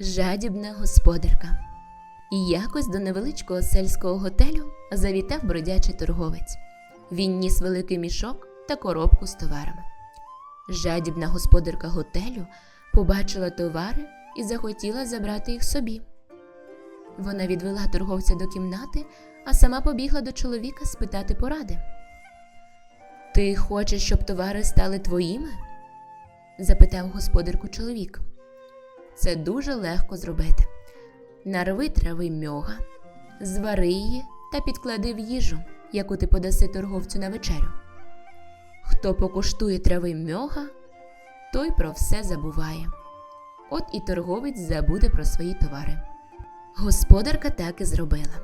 Жадібна господарка. І якось до невеличкого сельського готелю завітав бродячий торговець. Він ніс великий мішок та коробку з товарами. Жадібна господарка готелю побачила товари і захотіла забрати їх собі. Вона відвела торговця до кімнати, а сама побігла до чоловіка спитати поради. Ти хочеш, щоб товари стали твоїми? запитав господарку чоловік. Це дуже легко зробити. Нарви трави мьога, звари її та підклади в їжу, яку ти подаси торговцю на вечерю. Хто покуштує трави мьога, той про все забуває. От і торговець забуде про свої товари. Господарка так і зробила.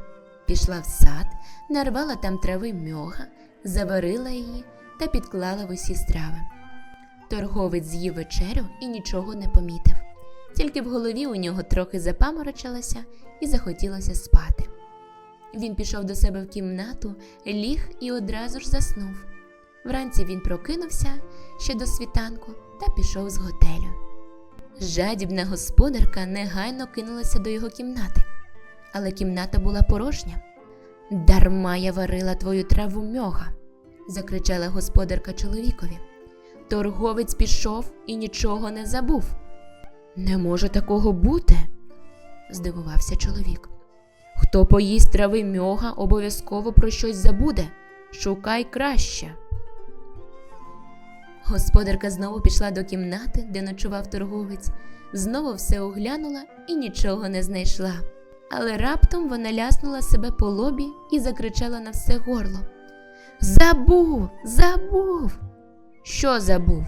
Пішла в сад, нарвала там трави мьога, заварила її та підклала в усі страви. Торговець з'їв вечерю і нічого не помітив. Тільки в голові у нього трохи запаморочилося і захотілося спати. Він пішов до себе в кімнату, ліг і одразу ж заснув. Вранці він прокинувся ще до світанку та пішов з готелю. Жадібна господарка негайно кинулася до його кімнати, але кімната була порожня. Дарма я варила твою траву мьога, закричала господарка чоловікові. Торговець пішов і нічого не забув. Не може такого бути, здивувався чоловік. Хто поїсть трави мьога, обов'язково про щось забуде. Шукай краще. Господарка знову пішла до кімнати, де ночував торговець, знову все оглянула і нічого не знайшла. Але раптом вона ляснула себе по лобі і закричала на все горло. Забув, забув. Що забув?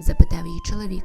запитав її чоловік.